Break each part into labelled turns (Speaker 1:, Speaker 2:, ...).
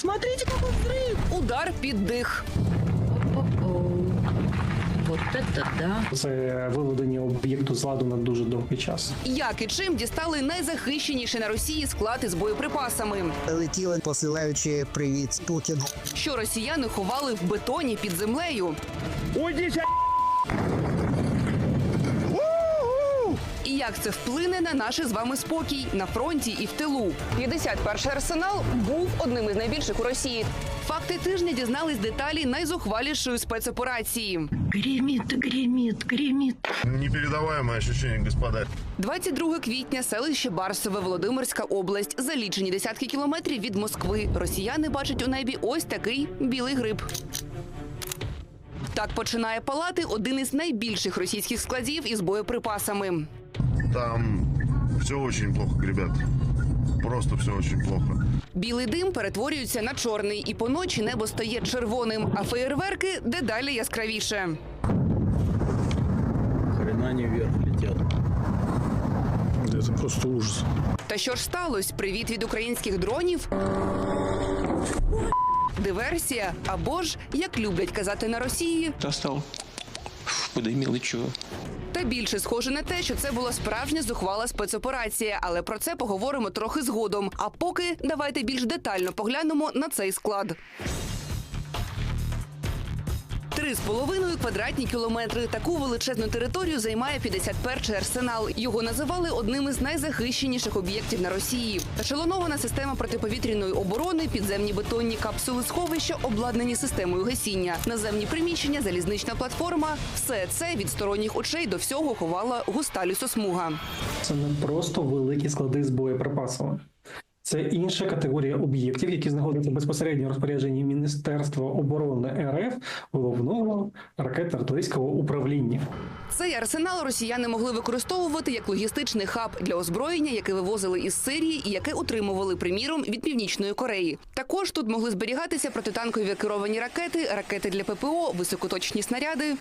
Speaker 1: Смотрите, какой взрыв!
Speaker 2: Удар під дих.
Speaker 3: Вот это да.
Speaker 4: Це виведення об'єкту з ладу на дуже довгий час.
Speaker 2: Як і чим дістали найзахищеніший на Росії склад із боєприпасами,
Speaker 5: летіли, посилаючи привіт Путіну.
Speaker 2: що росіяни ховали в бетоні під землею. І як це вплине на наш з вами спокій на фронті і в тилу? 51-й арсенал був одним із найбільших у Росії. Факти тижня дізнались деталі найзухвалішої спецоперації.
Speaker 3: Гремит, гремит, гремит.
Speaker 6: Непередаваемое ощущение, господа.
Speaker 2: 22 квітня, селище Барсове, Володимирська область. За лічені десятки кілометрів від Москви. Росіяни бачать у небі ось такий білий гриб. Так починає палати один із найбільших російських складів із боєприпасами.
Speaker 6: Там все очень плохо, ребят. Просто все очень плохо.
Speaker 2: Білий дим перетворюється на чорний, і поночі небо стає червоним, а феєрверки дедалі яскравіше.
Speaker 7: Хрена они вверх летят.
Speaker 8: Это просто ужас.
Speaker 2: Та що ж сталося? Привіт від українських дронів? Диверсія або ж, як люблять казати на Росії,
Speaker 9: достал. Подымил и чего?
Speaker 2: Та більше схоже на те, що це була справжня зухвала спецоперація, але про це поговоримо трохи згодом. А поки давайте більш детально поглянемо на цей склад. Три з половиною квадратні кілометри. Таку величезну територію займає 51-й арсенал. Його називали одним із найзахищеніших об'єктів на Росії. Ешелонована система протиповітряної оборони, підземні бетонні капсули сховища, обладнані системою гасіння, наземні приміщення, залізнична платформа. Все це від сторонніх очей до всього ховала густа лісосмуга.
Speaker 4: Це не просто великі склади з боєприпасами. Це інша категорія об'єктів, які знаходяться безпосередньо в розпорядженні Міністерства оборони РФ головного ракетно-артилерійського управління.
Speaker 2: Цей арсенал росіяни могли використовувати як логістичний хаб для озброєння, яке вивозили із Сирії і яке утримували, приміром, від північної Кореї. Також тут могли зберігатися протитанкові керовані ракети, ракети для ППО, високоточні снаряди.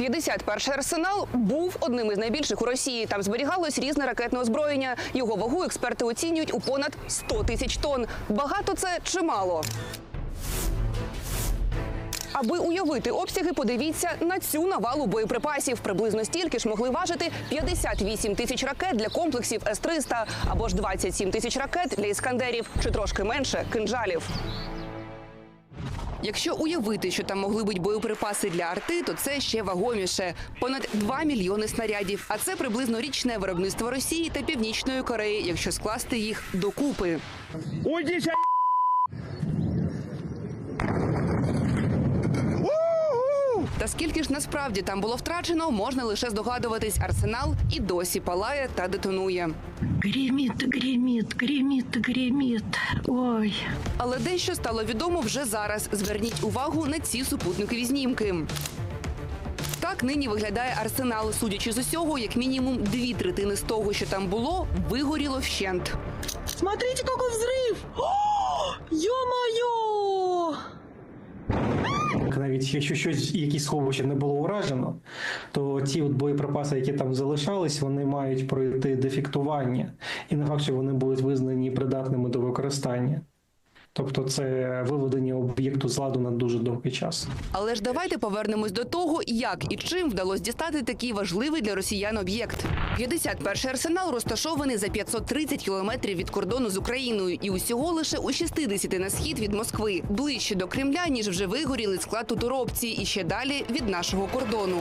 Speaker 2: 51-й арсенал був одним із найбільших у Росії. Там зберігалось різне ракетне озброєння. Його вагу експерти оцінюють у понад 100 тисяч тонн. Багато це чи мало? Аби уявити обсяги, подивіться на цю навалу боєприпасів. Приблизно стільки ж могли важити 58 тисяч ракет для комплексів С-300 або ж 27 тисяч ракет для іскандерів, чи трошки менше кинжалів. Якщо уявити, що там могли бути боєприпаси для арти, то це ще вагоміше понад 2 мільйони снарядів. А це приблизно річне виробництво Росії та Північної Кореї, якщо скласти їх докупи. Та скільки ж насправді там було втрачено, можна лише здогадуватись. Арсенал і досі палає та детонує.
Speaker 3: Гремит, гремит, гремит, гремит. Ой.
Speaker 2: Але дещо стало відомо вже зараз. Зверніть увагу на ці супутникові знімки. Так нині виглядає арсенал. Судячи з усього, як мінімум дві третини з того, що там було, вигоріло вщент.
Speaker 1: Смотрите, какой взрыв!
Speaker 4: Навіть якщо щось якісь сховища не було уражено, то ті от боєприпаси, які там залишались, вони мають пройти дефектування, і не факт, що вони будуть визнані придатними до використання. Тобто, це виведення об'єкту з ладу на дуже довгий час.
Speaker 2: Але ж давайте повернемось до того, як і чим вдалося дістати такий важливий для росіян об'єкт. 51-й арсенал розташований за 530 кілометрів від кордону з Україною і усього лише у 60 на схід від Москви, ближче до Кремля, ніж вже вигорілий склад у Торопці і ще далі від нашого кордону.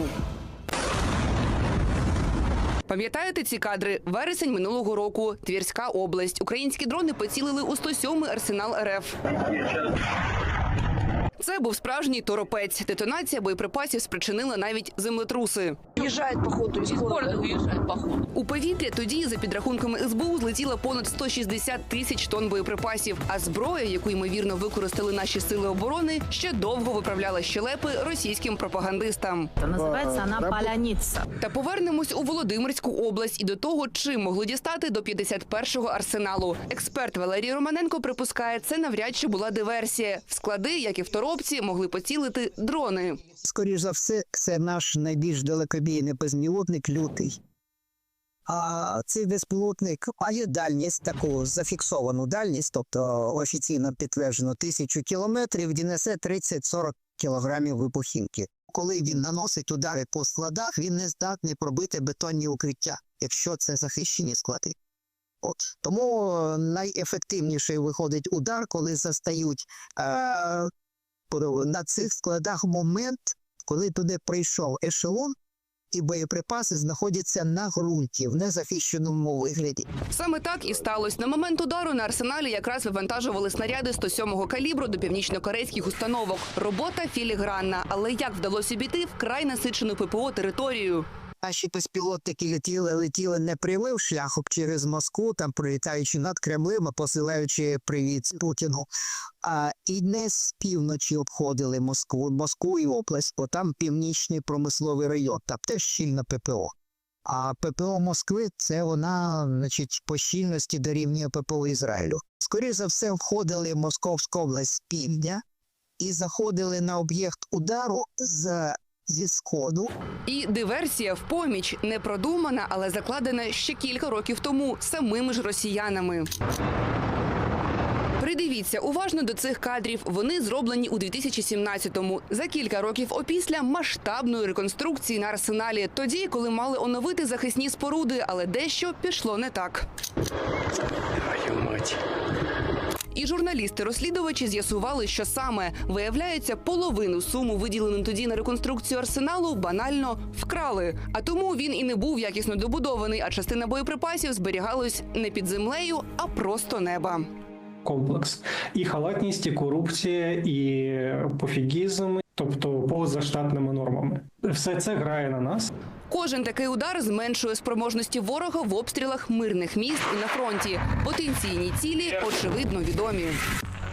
Speaker 2: Пам'ятаєте ці кадри? Вересень минулого року. Твірська область. Українські дрони поцілили у 107-й арсенал РФ. Це був справжній торопець. Детонація боєприпасів спричинила навіть землетруси.
Speaker 1: Города.
Speaker 3: уезжает, походу.
Speaker 2: У повітря тоді, за підрахунками СБУ, злетіло понад 160 тисяч тонн боєприпасів. А зброя, яку ймовірно використали наші сили оборони, ще довго виправляла щелепи російським пропагандистам.
Speaker 3: Называется она поляница.
Speaker 2: Та повернемось у Володимирську область і до того, чим могли дістати до 51-го арсеналу. Експерт Валерій Романенко припускає, це навряд чи була диверсія. В склади, як і в торопці, могли поцілити дрони.
Speaker 5: Скоріш за все, це наш найбільш далекобійний безпілотник лютий. А цей безпілотник має дальність таку зафіксовану дальність, тобто офіційно підтверджено тисячу кілометрів, і несе 30-40 кілограмів вибухівки. Коли він наносить удари по складах, він не здатний пробити бетонні укриття, якщо це захищені склади. От тому найефективніший виходить удар, коли застають е, на цих складах момент, коли туди прийшов ешелон, і боєприпаси знаходяться на ґрунті в незахищеному вигляді.
Speaker 2: Саме так і сталося. На момент удару на арсеналі якраз вивантажували снаряди 107-го калібру до північнокорейських установок. Робота філігранна, але як вдалося обійти вкрай насичену ППО територію?
Speaker 5: Наші безпілотники летіли, летіли не прямим шляхом через Москву, там пролітаючи над Кремлем, а посилаючи привіт Путіну. А і не з півночі обходили Москву, Москву і область, бо там північний промисловий район, там теж щільна ППО. А ППО Москви це вона, значить, по щільності дорівнює ППО Ізраїлю. Скоріше за все, входили в Московську область з півдня і заходили на об'єкт удару з зі сходу.
Speaker 2: І диверсія в поміч не продумана, але закладена ще кілька років тому самими ж росіянами. Придивіться уважно до цих кадрів. Вони зроблені у 2017-му. За кілька років опісля масштабної реконструкції на арсеналі. Тоді, коли мали оновити захисні споруди, але дещо пішло не так. І журналісти-розслідувачі з'ясували, що саме виявляється, половину суму, виділену тоді на реконструкцію арсеналу, банально вкрали. А тому він і не був якісно добудований, а частина боєприпасів зберігалась не під землею, а просто неба.
Speaker 4: комплекс. І халатність, і корупція, і пофігізм, тобто поза штатними нормами. Все це грає на нас.
Speaker 2: Кожен такий удар зменшує спроможності ворога в обстрілах мирних міст і на фронті. Потенційні цілі очевидно відомі.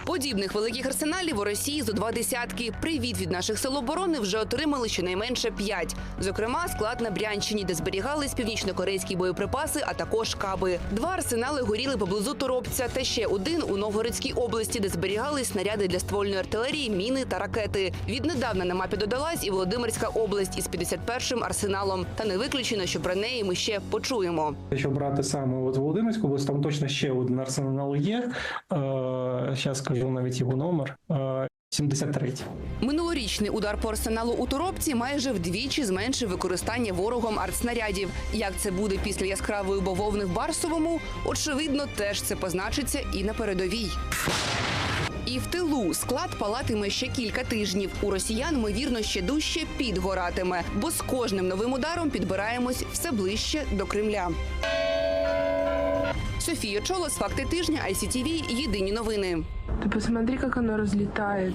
Speaker 2: Подібних великих арсеналів у Росії зо два десятки. Привіт від наших сил оборони вже отримали щонайменше п'ять. Зокрема, склад на Брянщині, де зберігались північнокорейські боєприпаси, а також каби. Два арсенали горіли поблизу Торопця, та ще один у Новгородській області, де зберігались снаряди для ствольної артилерії, міни та ракети. Віднедавна на мапі додалась і Володимирська область із 51-м арсеналом. Та не виключено, що про неї ми ще почуємо.
Speaker 4: Якщо брати саме от Володимирську область, там точно ще один арсенал є. Е, Зараз навіть його номер. Е, 73.
Speaker 2: Минулорічний удар по арсеналу у Торопці майже вдвічі зменшив використання ворогом артснарядів. Як це буде після яскравої бавовни в Барсовому? Очевидно, теж це позначиться і на передовій. І в тилу склад палатиме ще кілька тижнів. У росіян ймовірно ще дужче підгоратиме, бо з кожним новим ударом підбираємось все ближче до Кремля. Софія Чолос, факти тижня, ICTV, єдині новини.
Speaker 7: Ти посмотри, как оно разлетает.